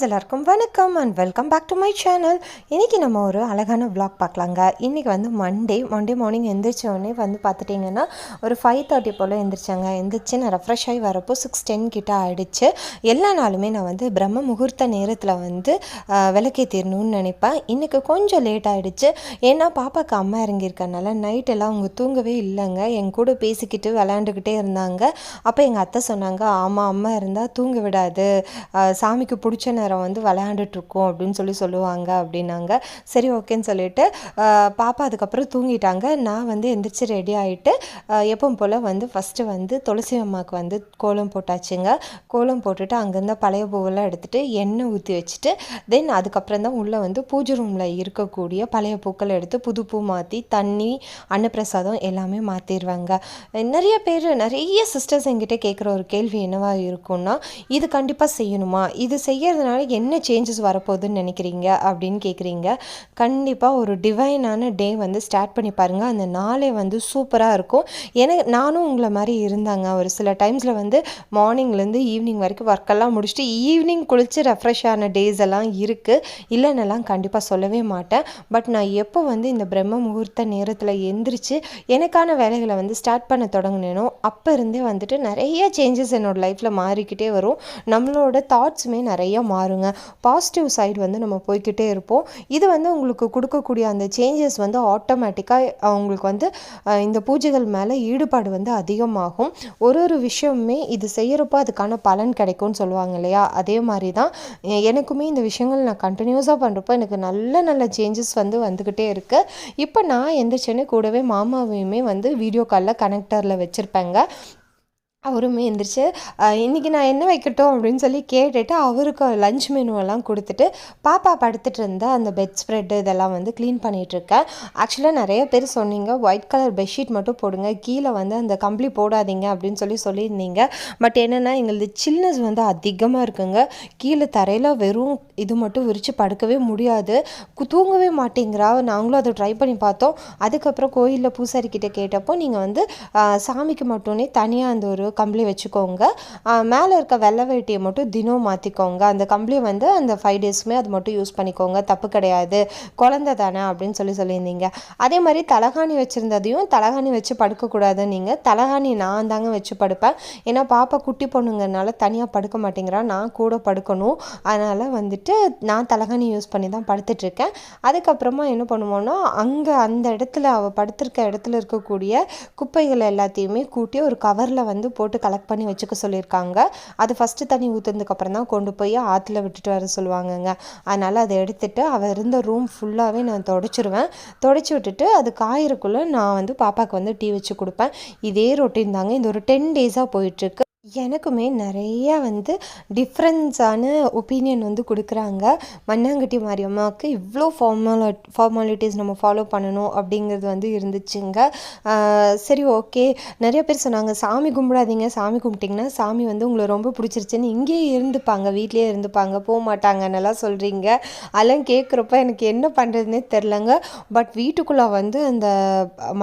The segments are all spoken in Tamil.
ஃப்ரெண்ட்ஸ் எல்லாருக்கும் வணக்கம் and welcome back to my channel இன்றைக்கி நம்ம ஒரு அழகான வ்ளாக் பார்க்கலாங்க. இன்றைக்கி வந்து மண்டே மண்டே மார்னிங் எந்திரிச்ச உடனே வந்து பார்த்துட்டிங்கன்னா ஒரு ஃபைவ் தேர்ட்டி போல் எந்திரிச்சாங்க. எந்திரிச்சு நான் ரெஃப்ரெஷ் ஆகி வரப்போ சிக்ஸ் டென் கிட்ட ஆகிடுச்சு எல்லா நாளுமே நான் வந்து பிரம்ம முகூர்த்த நேரத்தில் வந்து விளக்கே விளக்கேற்றிடணும்னு நினைப்பேன். இன்றைக்கி கொஞ்சம் லேட் ஆகிடுச்சு ஏன்னா பாப்பாவுக்கு அம்மா இறங்கியிருக்கனால நைட் எல்லாம் அவங்க தூங்கவே இல்லைங்க. என் கூட பேசிக்கிட்டு விளையாண்டுக்கிட்டே இருந்தாங்க. அப்போ எங்கள் அத்தை சொன்னாங்க ஆமாம் அம்மா இருந்தால் தூங்க விடாது. சாமிக்கு பிடிச்ச நேரம் வந்து விளையாண்டுட்ருக்கோம் அப்படின்னு சொல்லி சொல்லுவாங்க அப்படின்னாங்க. சரி ஓகேன்னு சொல்லிட்டு பாப்பா அதுக்கப்புறம் தூங்கிட்டாங்க. நான் வந்து எந்திரிச்சு ரெடி ஆகிட்டு எப்பவும் போல் வந்து ஃபஸ்ட்டு வந்து துளசி அம்மாவுக்கு வந்து கோலம் போட்டாச்சுங்க. கோலம் போட்டுட்டு அங்கேருந்து பழைய பூவெல்லாம் எடுத்துகிட்டு எண்ணெய் ஊற்றி வச்சுட்டு தென் அதுக்கப்புறம் தான் உள்ளே வந்து பூஜை ரூமில் இருக்கக்கூடிய பழைய பூக்கள் எடுத்து புது பூ மாற்றி தண்ணி அன்னப்பிரசாதம் எல்லாமே மாற்றிடுவாங்க நிறைய பேர் நிறைய சிஸ்டர்ஸ் எங்கிட்ட கேட்குற ஒரு கேள்வி என்னவாக இருக்கும்னா இது கண்டிப்பாக செய்யணுமா? இது செய்யறதுனால என்ன சேஞ்சஸ் வரப்போகுதுன்னு நினைக்கிறீங்க அப்படின்னு கேட்குறீங்க கண்டிப்பாக ஒரு டிவைனான டே வந்து ஸ்டார்ட் பண்ணி பாருங்கள் அந்த நாளே வந்து சூப்பராக இருக்கும். எனக்கு நானும் உங்களை மாதிரி இருந்தாங்க. ஒரு சில டைம்ஸில் வந்து மார்னிங்லேருந்து ஈவினிங் வரைக்கும் ஒர்க்கெல்லாம் முடிச்சுட்டு ஈவினிங் குளித்து ரெஃப்ரெஷ் ஆன டேஸ் எல்லாம் இருக்குது இல்லைன்னெல்லாம் கண்டிப்பாக சொல்லவே மாட்டேன். பட் நான் எப்போ வந்து இந்த பிரம்ம முகூர்த்த நேரத்தில் எந்திரிச்சு எனக்கான வேலைகளை வந்து ஸ்டார்ட் பண்ண தொடங்கினேனோ அப்போ இருந்தே வந்துட்டு நிறைய சேஞ்சஸ் என்னோடய லைஃப்பில் மாறிக்கிட்டே வரும். நம்மளோட தாட்ஸுமே நிறைய மாறுங்க. பாசிட்டிவ் சைடு வந்து நம்ம போய்க்கிட்டே இருப்போம். இது வந்து உங்களுக்கு கொடுக்கக்கூடிய அந்த சேஞ்சஸ் வந்து ஆட்டோமேட்டிக்காக உங்களுக்கு வந்து இந்த பூஜைகள் மேலே ஈடுபாடு வந்து அதிகமாகும். ஒரு ஒரு விஷயமுமே இது செய்கிறப்போ அதுக்கான பலன் கிடைக்கும்னு சொல்லுவாங்க இல்லையா? அதே மாதிரி தான் எனக்குமே இந்த விஷயங்கள் நான் கண்டினியூஸாக பண்ணுறப்போ எனக்கு நல்ல நல்ல சேஞ்சஸ் வந்து வந்துக்கிட்டே இருக்குது இப்போ நான் எந்திரிச்சோன்னே கூடவே மாமாவையுமே வந்து வீடியோ காலில் கனெக்டரில் வச்சுருப்பேங்க. அவருமே எந்திரிச்சு இன்றைக்கி நான் என்ன வைக்கட்டும்? அப்படின்னு சொல்லி கேட்டுட்டு அவருக்கு லஞ்ச் மெனுவெல்லாம் கொடுத்துட்டு பாப்பா படுத்துட்டு இருந்த அந்த பெட் ஸ்ப்ரெட் இதெல்லாம் வந்து க்ளீன் பண்ணிகிட்ருக்கேன் ஆக்சுவலாக நிறைய பேர் சொன்னீங்க ஒயிட் கலர் பெட்ஷீட் மட்டும் போடுங்க கீழே வந்து அந்த கம்பளி போடாதீங்க அப்படின்னு சொல்லி சொல்லியிருந்தீங்க. பட் என்னென்னா எங்களது சில்னஸ் வந்து அதிகமாக இருக்குங்க. கீழே தரையில் வெறும் இது மட்டும் விரித்து படுக்கவே முடியாது. தூங்கவே மாட்டேங்கிறா. நாங்களும் அதை ட்ரை பண்ணி பார்த்தோம். அதுக்கப்புறம் கோயிலில் பூசாரிக்கிட்ட கேட்டப்போ நீங்கள் வந்து சாமிக்கு மட்டுமே தனியாக அந்த ஒரு கம்பளி வச்சுக்கோங்க. மேலே இருக்க வெள்ளை வேட்டியை மட்டும் தினம் மாற்றிக்கோங்க அந்த கம்பளியை வந்து அந்த ஃபைவ் டேஸுமே அது மட்டும் யூஸ் பண்ணிக்கோங்க. தப்பு கிடையாது. குழந்த தானே அப்படின்னு சொல்லி சொல்லியிருந்தீங்க. அதே மாதிரி தலகாணி வச்சுருந்ததையும் தலகாணி வச்சு படுக்கக்கூடாது நீங்கள் தலகாணி நான் தாங்க வச்சு படுப்பேன். ஏன்னா பாப்பா குட்டி பொண்ணுங்கனால தனியாக படுக்க மாட்டேங்கிறா. நான் கூட படுக்கணும். அதனால் வந்துட்டு நான் தலகாணி யூஸ் பண்ணி தான் படுத்துட்ருக்கேன். அதுக்கப்புறமா என்ன பண்ணுவோன்னா அங்கே அந்த இடத்துல அவள் படுத்திருக்க இடத்துல இருக்கக்கூடிய குப்பைகள் எல்லாத்தையுமே கூட்டி ஒரு கவரில் வந்து போட்டு கலெக்ட் பண்ணி வச்சுக்க சொல்லியிருக்காங்க. அது ஃபஸ்ட்டு தண்ணி ஊற்றுனதுக்கப்புறம் தான் கொண்டு போய் ஆற்றுல விட்டுட்டு வர சொல்லுவாங்கங்க. அதனால் அதை எடுத்துட்டு அவள் இருந்த ரூம் ஃபுல்லாகவே நான் தொடச்சிருவேன். தொடச்சி விட்டுட்டு அது காயிறக்குள்ளே நான் வந்து பாப்பாவுக்கு வந்து டீ வச்சு கொடுப்பேன். இதே ரொட்டீன் தாங்க. இந்த ஒரு டென் டேஸாக போயிட்டுருக்கு எனக்குமே நிறைய வந்து டிஃப்ரென்ஸான ஒப்பீனியன் வந்து கொடுக்குறாங்க. மண்ணாங்கட்டி மாரியம்மாவுக்கு இவ்வளோ ஃபார்மால ஃபார்மாலிட்டிஸ் நம்ம ஃபாலோ பண்ணணும் அப்படிங்கிறது வந்து இருந்துச்சுங்க. சரி ஓகே நிறைய பேர் சொன்னாங்க சாமி கும்பிடாதீங்க சாமி கும்பிட்டிங்கன்னா சாமி வந்து உங்களை ரொம்ப பிடிச்சிருச்சுன்னு இங்கேயே இருந்துப்பாங்க வீட்லேயே இருந்துப்பாங்க போக மாட்டாங்கன்னெல்லாம் சொல்கிறீங்க அதெல்லாம் கேட்குறப்ப எனக்கு என்ன பண்ணுறதுனே தெரிலங்க. பட் வீட்டுக்குள்ளே வந்து அந்த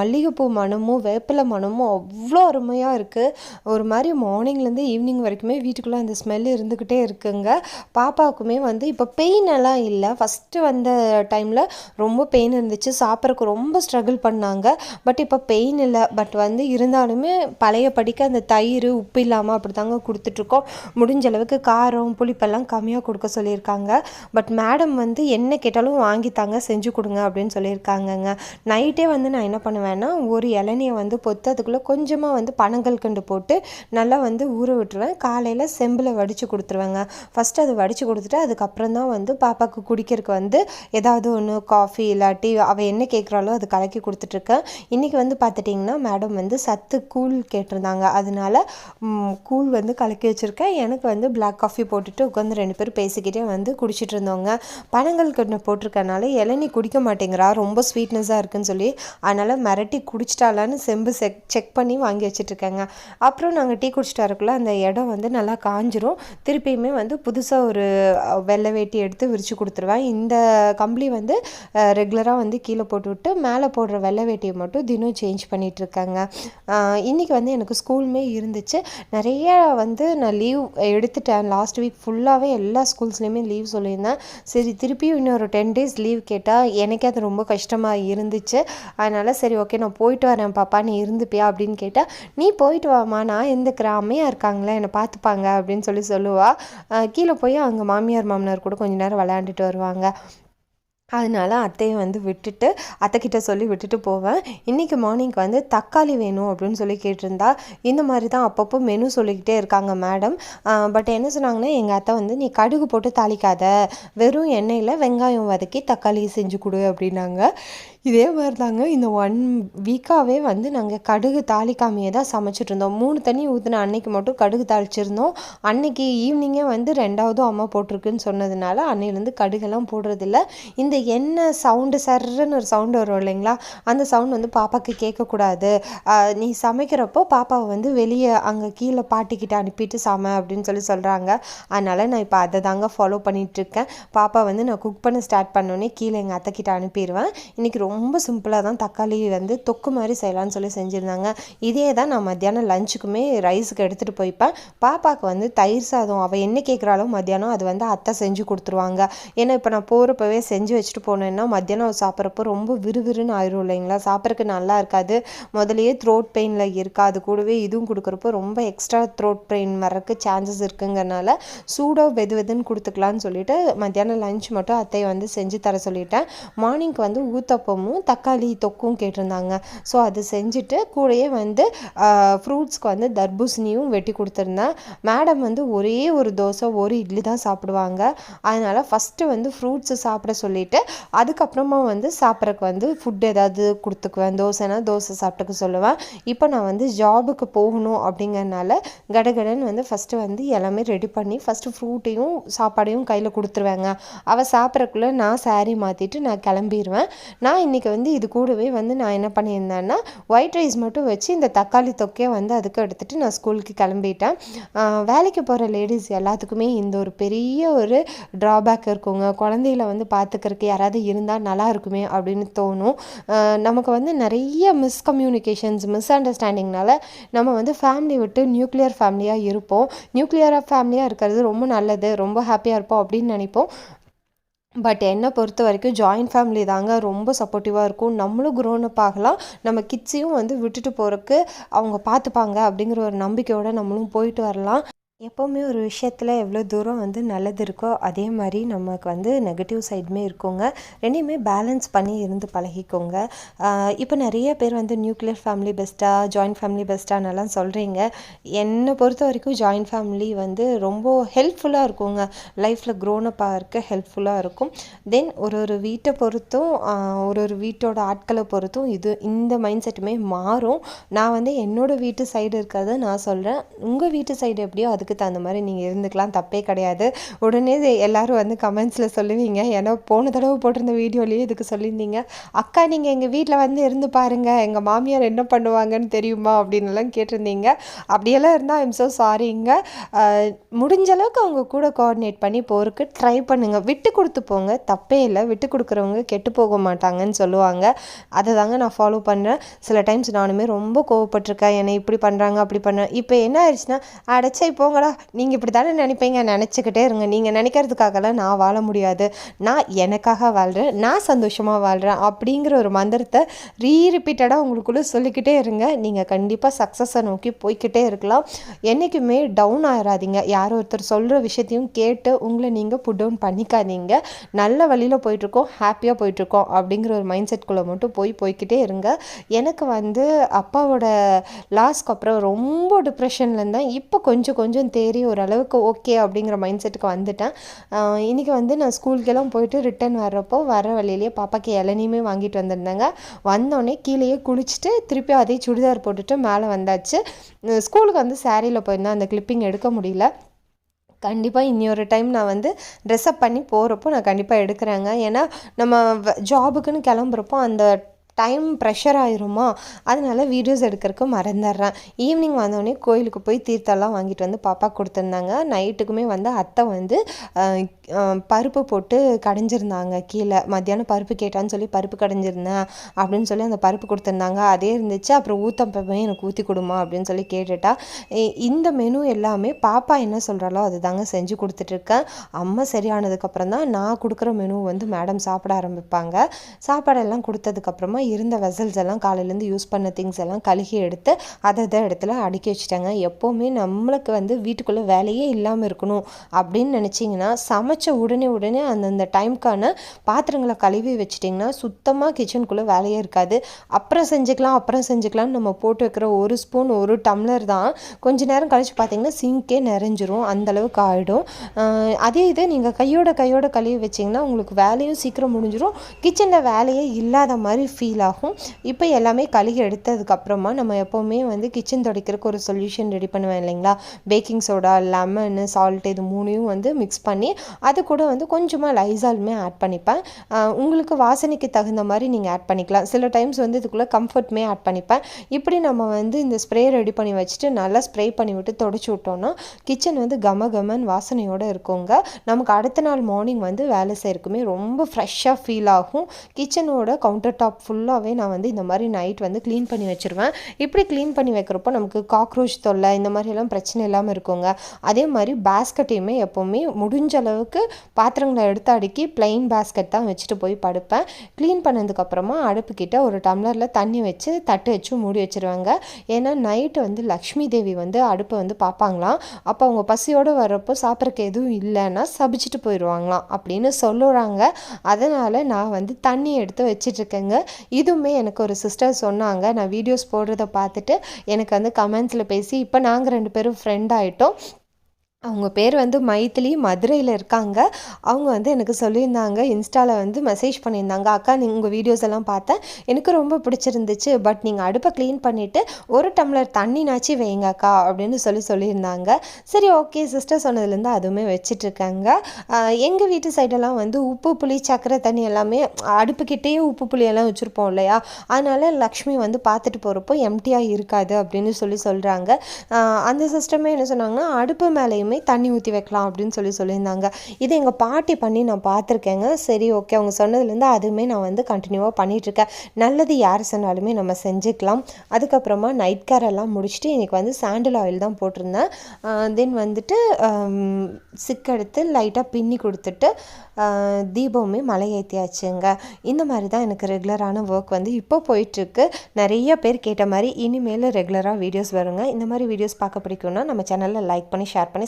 மல்லிகைப்பூ மணமும் வேப்பிலை மணமும் அவ்வளோ அருமையாக இருக்குது ஒரு மாதிரி மார்னிங் மார்னிங்லேருந்து ஈவினிங் வரைக்குமே வீட்டுக்குள்ளே அந்த ஸ்மெல் இருந்துக்கிட்டே இருக்குங்க. பாப்பாவுக்குமே வந்து இப்போ பெயின் எல்லாம் இல்லை. ஃபஸ்ட்டு வந்த டைமில் ரொம்ப பெயின் இருந்துச்சு. சாப்பிட்றதுக்கு ரொம்ப ஸ்ட்ரகிள் பண்ணாங்க. பட் இப்போ பெயின் இல்லை. பட் வந்து இருந்தாலுமே பழைய படிக்க அந்த தயிர் உப்பு இல்லாமல் அப்படி தாங்க கொடுத்துட்ருக்கோம். முடிஞ்ச அளவுக்கு காரம் புளிப்பெல்லாம் கம்மியாக கொடுக்க சொல்லியிருக்காங்க. பட் மேடம் வந்து என்ன கேட்டாலும் வாங்கித்தாங்க செஞ்சு கொடுங்க அப்படின்னு சொல்லியிருக்காங்கங்க. நைட்டே வந்து நான் என்ன பண்ணுவேன்னா ஒரு இளநியை வந்து பொத்து அதுக்குள்ளே கொஞ்சமாக வந்து பனங்கல் கண்டு போட்டு நல்லா வந்து ஊற விட்டுருவேன். காலையில் செம்பில் வடித்து கொடுத்துருவேங்க. ஃபஸ்ட்டு அது வடித்து கொடுத்துட்டு அதுக்கப்புறம் தான் வந்து பாப்பாவுக்கு குடிக்கிறதுக்கு வந்து ஏதாவது ஒன்று காஃபி இல்லாட்டி அவள் என்ன கேட்குறாளோ அது கலக்கி கொடுத்துட்ருக்கேன். இன்றைக்கி வந்து பார்த்துட்டிங்கன்னா மேடம் வந்து சத்து கூழ் கேட்டிருந்தாங்க. அதனால கூழ் வந்து கலக்கி வச்சுருக்கேன். எனக்கு வந்து பிளாக் காஃபி போட்டுட்டு உட்காந்து ரெண்டு பேரும் பேசிக்கிட்டே வந்து குடிச்சிட்டு இருந்தோங்க. பனங்கள் கண்ணு போட்டிருக்கனால இளநீ குடிக்க மாட்டேங்கிறா. ரொம்ப ஸ்வீட்னஸாக இருக்குன்னு சொல்லி அதனால் மிரட்டி குடிச்சிட்டாலான்னு செம்பு செக் செக் பண்ணி வாங்கி வச்சுட்ருக்கேங்க. அப்புறம் நாங்கள் டீ குடிச்சிட்டு வரக்குள்ளே அந்த இடம் வந்து நல்லா காஞ்சிரும். திருப்பியுமே வந்து புதுசாக ஒரு வெள்ளை வேட்டி எடுத்து விரித்து கொடுத்துருவேன். இந்த கம்பளி வந்து ரெகுலராக வந்து கீழே போட்டுவிட்டு மேலே போடுற வெள்ளை வேட்டியை மட்டும் தினம் சேஞ்ச் பண்ணிகிட்ருக்காங்க இன்றைக்கி வந்து எனக்கு ஸ்கூலுமே இருந்துச்சு. நிறைய வந்து நான் லீவ் எடுத்துட்டேன். லாஸ்ட் வீக் ஃபுல்லாகவே எல்லா ஸ்கூல்ஸ்லேயுமே லீவ் சொல்லியிருந்தேன். சரி திருப்பியும் இன்னொரு டென் டேஸ் லீவ் கேட்டால் எனக்கே அது ரொம்ப கஷ்டமாக இருந்துச்சு. அதனால் சரி ஓகே நான் போயிட்டு வரேன். பாப்பா நீ இருந்துப்பியா அப்படின்னு கேட்டால் நீ போயிட்டு வாம்மா. நான் இருந்துக்கிறேன் அம்மையாக இருக்காங்களே என்னை பார்த்துப்பாங்க அப்படின்னு சொல்லி சொல்லுவாள் கீழே போய் அவங்க மாமியார் மாமனார் கூட கொஞ்ச நேரம் விளையாண்டுட்டு வருவாங்க. அதனால அத்தையை வந்து விட்டுட்டு அத்தைக்கிட்ட சொல்லி விட்டுட்டு போவேன். இன்றைக்கி மார்னிங் வந்து தக்காளி வேணும் அப்படின்னு சொல்லி கேட்டிருந்தா இந்த மாதிரி தான் அப்பப்போ மெனு சொல்லிக்கிட்டே இருக்காங்க மேடம் பட் என்ன சொன்னாங்கன்னா எங்கள் அத்தை வந்து நீ கடுகு போட்டு தாளிக்காத. வெறும் எண்ணெயில் வெங்காயம் வதக்கி தக்காளி செஞ்சு கொடு அப்படின்னாங்க. இதே மாதிரி தாங்க இந்த ஒன் வீக்காகவே வந்து நாங்கள் கடுகு தாளிக்காமையே தான் சமைச்சிட்டு இருந்தோம். மூணு தண்ணி ஊற்றின அன்னைக்கு மட்டும் கடுகு தாளிச்சிருந்தோம். அன்னைக்கு ஈவினிங்கே வந்து ரெண்டாவதும் அம்மா போட்டிருக்குன்னு சொன்னதுனால அன்னையிலேருந்து கடுகெல்லாம் போடுறதில்ல. இந்த எண்ணெய் சவுண்டு சர்றன்னு ஒரு சவுண்டு வரும் இல்லைங்களா? அந்த சவுண்ட் வந்து பாப்பாவுக்கு கேட்கக்கூடாது. நீ சமைக்கிறப்போ பாப்பாவை வந்து வெளியே அங்கே கீழே பாட்டிக்கிட்ட அனுப்பிட்டு சமை அப்படின்னு சொல்லி சொல்கிறாங்க அதனால் நான் இப்போ அதை தாங்க ஃபாலோ பண்ணிகிட்ருக்கேன் பாப்பா வந்து நான் குக் பண்ண ஸ்டார்ட் பண்ணோன்னே கீழே எங்கள் அத்தைக்கிட்ட அனுப்பிடுவேன் இன்றைக்கி ரொம்ப ரொம்ப சிம்பிளாக தான் தக்காளி வந்து தொக்கு மாதிரி செய்யலாம்னு சொல்லி செஞ்சுருந்தாங்க. இதே தான் நான் மத்தியானம் லஞ்சுக்குமே ரைஸுக்கு எடுத்துகிட்டு போய்ப்பேன். பாப்பாவுக்கு வந்து தயிர் சாதம் அவள் என்ன கேட்குறாலோ மத்தியானம் அது வந்து அத்தை செஞ்சு கொடுத்துருவாங்க. ஏன்னா இப்போ நான் போகிறப்பவே செஞ்சு வச்சுட்டு போனேன்னா மத்தியானம் சாப்பிட்றப்போ ரொம்ப விறுவிறுன்னு ஆயிரும் இல்லைங்களா? சாப்பிட்றதுக்கு நல்லா இருக்காது. முதலையே த்ரோட் பெயினில் இருக்கா அது கூடவே இதுவும் கொடுக்குறப்போ ரொம்ப எக்ஸ்ட்ரா த்ரோட் பெயின் வர்றதுக்கு சான்சஸ் இருக்குங்கிறனால சூடாக வெது வெதுன்னு கொடுத்துக்கலான்னு சொல்லிட்டு மத்தியானம் லஞ்ச் மட்டும் அத்தையை வந்து செஞ்சு தர சொல்லிட்டேன். மார்னிங்க்கு வந்து ஊத்தப்பமும் தக்காளி தொக்கும் கேட்டிருந்தாங்க. ஸோ அது செஞ்சுட்டு கூடயே வந்து ஃப்ரூட்ஸ்க்கு வந்து தர்பூசணியும் வெட்டி கொடுத்துருந்தேன். மேடம் வந்து ஒரே ஒரு தோசை ஒரு இட்லி தான் சாப்பிடுவாங்க. அதனால் ஃபஸ்ட்டு வந்து ஃப்ரூட்ஸு சாப்பிட சொல்லிவிட்டு அதுக்கப்புறமா வந்து சாப்பிட்றக்கு வந்து ஃபுட் ஏதாவது கொடுத்துக்குவேன். தோசைனா தோசை சாப்பிட்டுக்க சொல்லுவேன். இப்போ நான் வந்து ஜாபுக்கு போகணும் அப்படிங்கிறனால கடகடன்னு வந்து ஃபஸ்ட்டு வந்து எல்லாமே ரெடி பண்ணி ஃபஸ்ட்டு ஃப்ரூட்டையும் சாப்பாடையும் கையில் கொடுத்துருவேங்க. அவள் சாப்பிட்றக்குள்ளே நான் saree மாற்றிட்டு நான் கிளம்பிடுவேன் நான் இன்றைக்கி வந்து இது கூடவே வந்து நான் என்ன பண்ணியிருந்தேன்னா ஒயிட் ரைஸ் மட்டும் வச்சு இந்த தக்காளி தொக்கையை வந்து அதுக்கு எடுத்துகிட்டு நான் ஸ்கூலுக்கு கிளம்பிட்டேன். வேலைக்கு போகிற லேடிஸ் எல்லாத்துக்குமே இந்த ஒரு பெரிய ஒரு ட்ராபேக் இருக்குங்க. குழந்தைகள வந்து பார்த்துக்கறக்கு யாராவது இருந்தால் நல்லா இருக்குமே அப்படின்னு தோணும். நமக்கு வந்து நிறைய மிஸ்கம்யூனிகேஷன்ஸ் மிஸ் அண்டர்ஸ்டாண்டிங்னால நம்ம வந்து ஃபேமிலி விட்டு நியூக்ளியர் ஃபேமிலியாக இருப்போம். நியூக்ளியராக ஃபேமிலியாக இருக்கிறது ரொம்ப நல்லது ரொம்ப ஹாப்பியாக இருப்போம் அப்படின்னு நினைப்போம். பட் என்னை பொறுத்த வரைக்கும் ஜாயின்ட் ஃபேமிலி தாங்க ரொம்ப சப்போர்ட்டிவாக இருக்கும். நம்மளும் க்ரோனப் ஆகலாம். நம்ம கிட்ஸையும் வந்து விட்டுட்டு போகிறக்கு அவங்க பார்த்துப்பாங்க அப்படிங்கிற ஒரு நம்பிக்கையோடு நம்மளும் போயிட்டு வரலாம். எப்போவுமே ஒரு விஷயத்தில் எவ்வளோ தூரம் வந்து நல்லது இருக்கோ அதே மாதிரி நமக்கு வந்து நெகட்டிவ் சைடுமே இருக்குங்க. ரெண்டையுமே பேலன்ஸ் பண்ணி இருந்து பழகிக்கோங்க. இப்போ நிறைய பேர் வந்து நியூக்ளியர் ஃபேமிலி பெஸ்ட்டாக ஜாயின்ட் ஃபேமிலி பெஸ்ட்டானெல்லாம் சொல்கிறீங்க என்னை பொறுத்த வரைக்கும் ஜாயின்ட் ஃபேமிலி வந்து ரொம்ப ஹெல்ப்ஃபுல்லாக இருக்குங்க. லைஃப்பில் க்ரோனப்பாக இருக்க ஹெல்ப்ஃபுல்லாக இருக்கும். தென் ஒரு ஒரு வீட்டை பொறுத்தும் ஒரு ஒரு வீட்டோட ஆட்களை பொறுத்தும் இது இந்த மைண்ட் செட்டுமே மாறும். நான் வந்து என்னோடய வீட்டு சைடு இருக்கிறத நான் சொல்கிறேன் உங்கள் வீட்டு சைடு எப்படியோ அதுக்கு தகுந்த மாதிரி நீங்கள் இருந்துக்கலாம். தப்பே கிடையாது. உடனே எல்லோரும் எல்லாரும் வந்து கமெண்ட்ஸில் சொல்லுவீங்க. ஏன்னா போன தடவை போட்டிருந்த வீடியோலேயே இதுக்கு சொல்லியிருந்தீங்க. அக்கா நீங்கள் எங்கள் வீட்டில் வந்து இருந்து பாருங்கள் எங்கள் மாமியார் என்ன பண்ணுவாங்கன்னு தெரியுமா? அப்படின்னுலாம் கேட்டிருந்தீங்க. அப்படியெல்லாம் இருந்தால் ஐம் ஸோ சாரிங்க முடிஞ்ச அளவுக்கு அவங்க கூட கோஆர்டினேட் பண்ணி போகிறதுக்கு ட்ரை பண்ணுங்கள் விட்டு கொடுத்து போங்க. தப்பே இல்லை. விட்டு கொடுக்குறவங்க கெட்டு போக மாட்டாங்கன்னு சொல்லுவாங்க. அதை தாங்க நான் ஃபாலோ பண்ணுறேன் சில டைம்ஸ் நானுமே ரொம்ப கோவப்பட்டிருக்கேன். என்னை இப்படி பண்ணுறாங்க அப்படி பண்ணுறேன் இப்போ என்ன ஆயிடுச்சுன்னா அடைச்சை போங்கடா நீங்கள் இப்படி தானே நினைப்பீங்க? நினச்சிக்கிட்டே இருங்க. நீங்கள் நினைக்கிறதுக்காகலாம் நான் வாழ முடியாது. நான் எனக்காக வாழ்கிறேன் நான் சந்தோஷமாக வாழ்கிறேன் அப்படிங்கிற ஒரு மந்திரத்தை ரீரிப்பீட்டடாக உங்களுக்குள்ளே சொல்லிக்கிட்டே இருங்க. நீங்கள் கண்டிப்பாக சக்ஸஸை நோக்கி போய்கிட்டே இருக்கலாம். என்றைக்குமே டவுன் ஆயிடாதீங்க யாரோ ஒருத்தர் சொல்கிற விஷயத்தையும் கேட்டு உங்களை நீங்கள் புட் டவுன் பண்ணிக்காதீங்க. நல்ல வழியில் போயிட்டுருக்கோம். ஹாப்பியாக போயிட்டுருக்கோம் அப்படிங்கிற ஒரு மைண்ட் செட்குள்ளே மட்டும் போய் போய்க்கிட்டே இருங்க. எனக்கு வந்து அப்பாவோட லாஸ்க்கு அப்புறம் ரொம்ப டிப்ரெஷனில் இருந்தேன். இப்போ கொஞ்சம் கொஞ்சம் தேறி ஓரளவுக்கு ஓகே அப்படிங்கிற மைண்ட் செட்டுக்கு வந்துட்டேன். இன்றைக்கி இன்னைக்கு வந்து நான் ஸ்கூலுக்கெல்லாம் போயிட்டு ரிட்டர்ன் வர்றப்போ வர வழியிலேயே பாப்பாக்கு இளநியுமே வாங்கிட்டு வந்திருந்தாங்க. வந்தோடனே கீழேயே குளிச்சுட்டு திருப்பி அதே சுடிதார் போட்டுட்டு மேலே வந்தாச்சு. ஸ்கூலுக்கு வந்து சேரீயில் போயிருந்தேன் அந்த கிளிப்பிங் எடுக்க முடியல. கண்டிப்பாக இன்னொரு டைம் நான் வந்து ட்ரெஸ்அப் பண்ணி போகிறப்போ நான் கண்டிப்பாக எடுக்கிறேங்க. ஏன்னா நம்ம ஜாபுக்குன்னு கிளம்புறப்போ அந்த டைம் ப்ரெஷர் ஆயிருமா அதனால வீடியோஸ் எடுக்கிறதுக்கு மறந்துடுறேன். ஈவினிங் வந்தோடனே கோயிலுக்கு போய் தீர்த்தம்லாம் வாங்கிட்டு வந்து பாப்பா கொடுத்துருந்தாங்க. நைட்டுக்குமே வந்து அத்தை வந்து பருப்பு போட்டு கடைஞ்சிருந்தாங்க கீழே. மத்தியானம் பருப்பு கேட்டான்னு சொல்லி பருப்பு கடைஞ்சிருந்தேன் அப்படின்னு சொல்லி அந்த பருப்பு கொடுத்துருந்தாங்க. அதே இருந்துச்சு. அப்புறம் ஊத்தப்பமே எனக்கு ஊற்றி கொடுமா அப்படின்னு சொல்லி கேட்டுட்டா. இந்த மெனு எல்லாமே பாப்பா என்ன சொல்கிறாலோ அதுதாங்க செஞ்சு கொடுத்துட்ருக்கேன். அம்மா சரியானதுக்கப்புறம் தான் நான் கொடுக்குற மெனு வந்து மேடம் சாப்பிட ஆரம்பிப்பாங்க. சாப்பாடெல்லாம் கொடுத்ததுக்கப்புறமா இருந்த வெசல்ஸ் எல்லாம் காலையிலேருந்து யூஸ் பண்ண திங்ஸ் எல்லாம் கழுகி எடுத்து அதை அதை இடத்துல அடுக்கி வச்சுட்டாங்க. எப்போவுமே நம்மளுக்கு வந்து வீட்டுக்குள்ளே வேலையே இல்லாமல் இருக்கணும் அப்படின்னு நினச்சிங்கன்னா சமைச்ச உடனே உடனே அந்தந்த டைம்க்கான பாத்திரங்களை கழுவி வச்சிட்டிங்கன்னா சுத்தமாக கிச்சனுக்குள்ளே வேலையே இருக்காது. அப்புறம் செஞ்சுக்கலாம் அப்புறம் செஞ்சுக்கலாம்னு நம்ம போட்டு வைக்கிற ஒரு ஸ்பூன் ஒரு டம்ளர் தான் கொஞ்ச நேரம் கழிச்சு பார்த்தீங்கன்னா சிங்கே நிறைஞ்சிரும். அந்தளவுக்கு ஆகிடும் அதே இது நீங்கள் கையோட கையோட கழுவி வச்சிங்கன்னா உங்களுக்கு வேலையும் சீக்கிரம் முடிஞ்சிடும் கிச்சனில் வேலையே இல்லாத மாதிரி ஃபீல் ஆகும் இப்போ எல்லாமே கழுகி எடுத்ததுக்கப்புறமா நம்ம எப்போவுமே வந்து கிச்சன் துடைக்கிறதுக்கு ஒரு சொல்யூஷன் ரெடி பண்ணுவேன் இல்லைங்களா? பேக்கிங் சோடா லெமனு சால்ட் இது மூணையும் வந்து மிக்ஸ் பண்ணி அது கூட வந்து கொஞ்சமாக லைசாலுமே ஆட் பண்ணிப்பேன். உங்களுக்கு வாசனைக்கு தகுந்த மாதிரி நீங்கள் ஆட் பண்ணிக்கலாம். சில டைம்ஸ் வந்து இதுக்குள்ளே கம்ஃபர்ட்மே ஆட் பண்ணிப்பேன். இப்படி நம்ம வந்து இந்த ஸ்ப்ரே ரெடி பண்ணி வச்சுட்டு நல்லா ஸ்ப்ரே பண்ணி விட்டு தொடச்சி விட்டோம்னா கிச்சன் வந்து கம கமன் வாசனையோடு இருக்குங்க. நமக்கு அடுத்த நாள் மார்னிங் வந்து வேலை செய்யறதுக்குமே ரொம்ப ஃப்ரெஷ்ஷாக ஃபீல் ஆகும். கிச்சனோட கவுண்டர் டாப் ஃபுல் ஃபுல்லாகவே நான் வந்து இந்த மாதிரி நைட் வந்து க்ளீன் பண்ணி வச்சுருவேன். இப்படி க்ளீன் பண்ணி வைக்கிறப்போ நமக்கு காக்ரோச் தொல்லை இந்த மாதிரி எல்லாம் பிரச்சனை இல்லாமல் இருக்குங்க. அதே மாதிரி பேஸ்கெட்டையுமே எப்போவுமே முடிஞ்ச அளவுக்கு பாத்திரங்களை எடுத்து அடுக்கி பிளெயின் பேஸ்கெட் தான் வச்சுட்டு போய் படுப்பேன். க்ளீன் பண்ணதுக்கப்புறமா அடுப்புக்கிட்ட ஒரு டம்ளரில் தண்ணி வச்சு தட்டு வச்சு மூடி வச்சுருவாங்க. ஏன்னா நைட்டு வந்து லக்ஷ்மி தேவி வந்து அடுப்பை வந்து பார்ப்பாங்களாம். அப்போ அவங்க பசியோடு வர்றப்போ சாப்பிட்றக்கு எதுவும் இல்லைன்னா சபிச்சிட்டு போயிடுவாங்களாம் அப்படின்னு சொல்லுறாங்க. அதனால் நான் வந்து தண்ணி எடுத்து வச்சிட்ருக்கேங்க இதுவுமே எனக்கு ஒரு சிஸ்டர் சொன்னாங்க. நான் வீடியோஸ் போடுறத பார்த்துட்டு எனக்கு வந்து கமெண்ட்ஸில் பேசி இப்போ நாங்கள் ரெண்டு பேரும் ஃப்ரெண்ட் ஆகிட்டோம் அவங்க பேர் வந்து மைத்திலி மதுரையில் இருக்காங்க. அவங்க வந்து எனக்கு சொல்லியிருந்தாங்க இன்ஸ்டாவில் வந்து மெசேஜ் பண்ணியிருந்தாங்க. அக்கா நீங்கள் உங்கள் வீடியோஸ் எல்லாம் பார்த்தேன். எனக்கு ரொம்ப பிடிச்சிருந்துச்சு. பட் நீங்கள் அடுப்பை க்ளீன் பண்ணிவிட்டு ஒரு டம்ளர் தண்ணினாச்சு வைங்க அக்கா அப்படின்னு சொல்லி சொல்லியிருந்தாங்க. சரி ஓகே சிஸ்டர் சொன்னதுலேருந்து அதுவுமே வச்சிட்ருக்காங்க. எங்கள் வீட்டு சைடெல்லாம் வந்து உப்பு புளி சக்கரை தண்ணி எல்லாமே அடுப்புக்கிட்டேயே உப்பு புளியெல்லாம் வச்சுருப்போம் இல்லையா? அதனால லக்ஷ்மி வந்து பார்த்துட்டு போகிறப்போ எம்டியாக இருக்காது அப்படின்னு சொல்லி சொல்கிறாங்க அந்த சிஸ்டமே என்ன சொன்னாங்கன்னா அடுப்பு மேலேயும் தண்ணி ஊற்றி வைக்கலாம் அப்படின்னு சொல்லி சொல்லியிருந்தாங்க. இது எங்கள் பாட்டி பண்ணி நான் பார்த்துருக்கேங்க. சரி ஓகே அவங்க சொன்னதுலேருந்து அதுவுமே நான் வந்து கண்டினியூவாக பண்ணிகிட்ருக்கேன் நல்லது யார் சொன்னாலுமே நம்ம செஞ்சுக்கலாம். அதுக்கப்புறமா நைட் கேர் எல்லாம் முடிச்சுட்டு இன்றைக்கி வந்து சாண்டில் ஆயில் தான் போட்டிருந்தேன். தென் வந்துட்டு சிக் எடுத்து லைட்டாக பின்னி கொடுத்துட்டு தீபமுமே மலை ஏற்றியாச்சுங்க இந்த மாதிரி தான் எனக்கு ரெகுலரான ஒர்க் வந்து இப்போ போயிட்டுருக்கு. நிறைய பேர் கேட்ட மாதிரி இனிமேல் ரெகுலராக வீடியோஸ் வருங்க. இந்த மாதிரி வீடியோஸ் பார்க்க பிடிக்கும்னா நம்ம சேனலில் லைக் பண்ணி ஷேர் பண்ணி